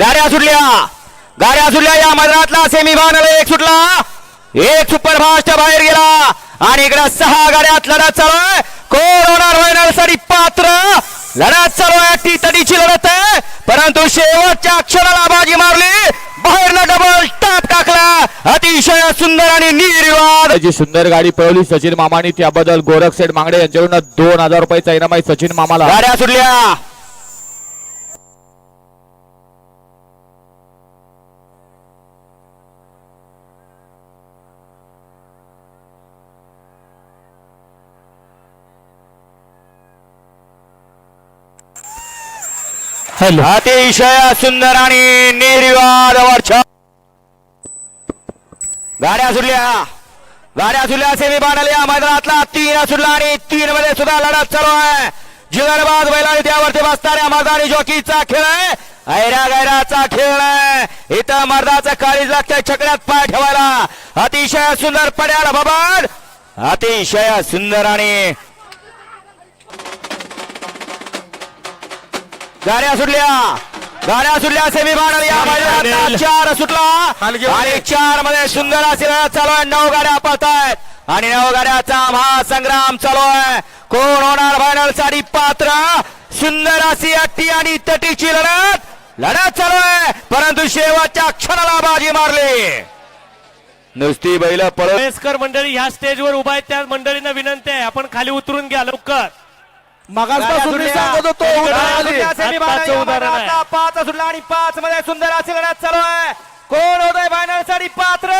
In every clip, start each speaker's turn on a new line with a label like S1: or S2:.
S1: गाड्या सुटल्या. गाड्या सुटल्या या मैदानातला सेमी फायनल एक सुटला. एक सुपर फास्ट बाहेर गेला. आणि इकडे सहा गाड्यात लढत चालू आहे. कोण होणार फायनलसाठी पात्र. लढत चालू आहे. टी तडीची लढत आहे. परंतु शेवटच्या क्षणाला बाजी मारली. बाहेरनं डबल टाप टाकला. अतिशय सुंदर आणि निर्वाद
S2: जी सुंदर गाडी पळवली सचिन मामानी त्याबद्दल गोरख सेठ मांगडे यांच्याकडून दोन हजार रुपयाचा इनाम आहे सचिन मामाला.
S1: गाड्या सुटल्या.
S3: हॅलो.
S1: अतिशय सुंदर आणि निर्विवाद वर्ष गाड्या सुटल्या. गाड्या सुटल्या सेमी फायनल या मैदानातला. तीन सुटला आणि तीन मध्ये सुद्धा लढत चालू आहे. जिगरबाद बैलाने त्यावरती बसणाऱ्या मर्दानी जॉकीचा खेळ आहे. ऐरा गैराचा खेळ आहे. इथं मर्दाचा काळीज लागतंय छकड्यात पाय ठेवायला. अतिशय सुंदर पड्याला बाबा अतिशय सुंदर आणि गाड्या सुटल्या. गाड्या सुटल्या सेमी फायनल या मैदानात चार सुटला. आणि चारमध्ये सुंदर अशी लढत चालू आहे. नऊ गाड्या पळतायत. आणि नऊ गाड्याचा महासंग्राम चालू आहे. कोण होणार फायनलसाठी पात्र? सुंदर अशी अट्टी आणि तटीची लढत. लढत चालू आहे. परंतु शेवटच्या क्षणाला बाजी मारली. नुसती बैल
S4: वयस्कर मंडळी ह्या स्टेजवर उभा आहेत. त्या मंडळींना विनंती आहे. आपण खाली उतरून घ्या लवकर.
S3: मगासपासून मी सांगत होतो.
S1: पाच सुटला आणि पाच मध्ये सुंदर अशी लढत चालू आहे कोण होतोय फायनलसाठी पात्र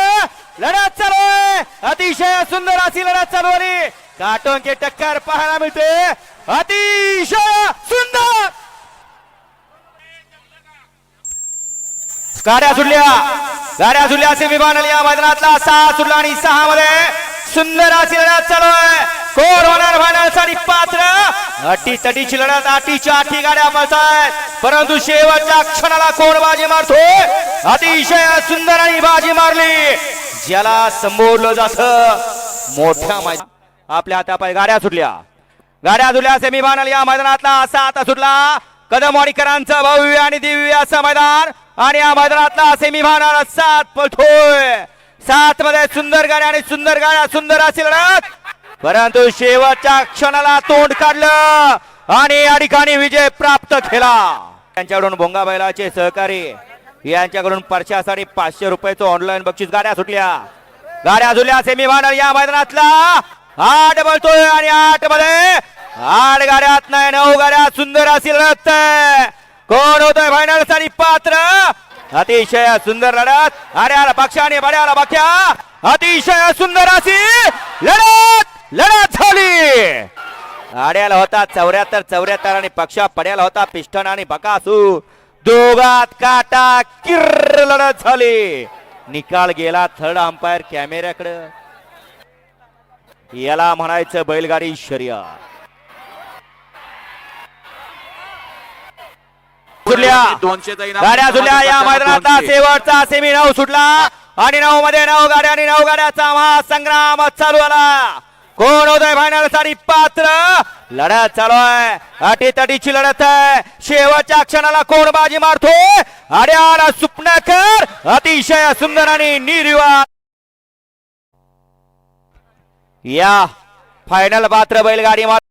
S1: लढत चालू आहे अतिशय सुंदर अशी लढत चालू आली काटोन के टक्कर पाहायला मिळते अतिशय सुंदर गाड्या सुटल्या गाड्या सुटल्या सेमी फायनल या मैदानातला सहा सुटला आणि सहा मध्ये सुंदर अशी लढत चालू आहे. कोण होणार फायनलसाठी पात्र? अटी तटीची लढत अटीच्या आठी गाड्या पळतायत परंतु शेवटच्या क्षणाला कोण बाजी मारतो? अतिशय सुंदर आणि बाजी मारली. ज्याला संबोधलं जात मोठ्या मैदान आपल्या हातापाय गाड्या सुटल्या. गाड्या सुटल्या सेमी फायनल या मैदानातला असा आता सुटला. कदमवाडीकरांचं भव्य आणि दिव्य असं मैदान. आणि या मैदानातला सेमी फायनल सात पळतोय. सात मध्ये सुंदर गाड्या आणि सुंदर गाड्या सुंदर असेल लढत. परंतु शेवटच्या क्षणाला तोंड काढलं आणि या ठिकाणी विजय प्राप्त केला. त्यांच्याकडून भोंगा बैलाचे सहकारी यांच्याकडून परशासाठी पाचशे रुपयाचं ऑनलाईन बक्षीस गाड्या सुटल्या. गाड्या सुटल्या सेमी फायनल या मैदानातला. आठ बसतोय आणि आठमध्ये आठ गाड्यात नाही नऊ गाड्या सुंदर असेल कोण होतोय फायनलसाठी पात्र? अतिशय सुंदर लढत. आड्याला पक्षाने आणि बड्याला बख्या. अतिशय सुंदर अशी लढत लढत झाली. आड्याला होता चौऱ्याहत्तर चौऱ्याहत्तर आणि पक्षा पड्याला होता पिस्टन आणि बकासू. दोघात काटा किर्र लढत झाली. निकाल गेला थर्ड अंपायर कॅमेऱ्याकडे. याला म्हणायचं बैलगाडी शर्यत. सुटल्या गाड्या सुटल्या या मैदानातला शेवटचा सेमी नऊ सुटला. आणि नऊ मध्ये नऊ गाड्या आणि नऊ गाड्याचा महासंग्राम चालू आला. कोण होतोय फायनलसाठी पात्र? लढत चालू आहे. अटी तटीची लढत आहे. शेवटच्या क्षणाला कोण बाजी मारतोय अड्याला सुपनाकर अतिशय सुंदर आणि निर्विवाद. या फायनल पात्र बैलगाडी मार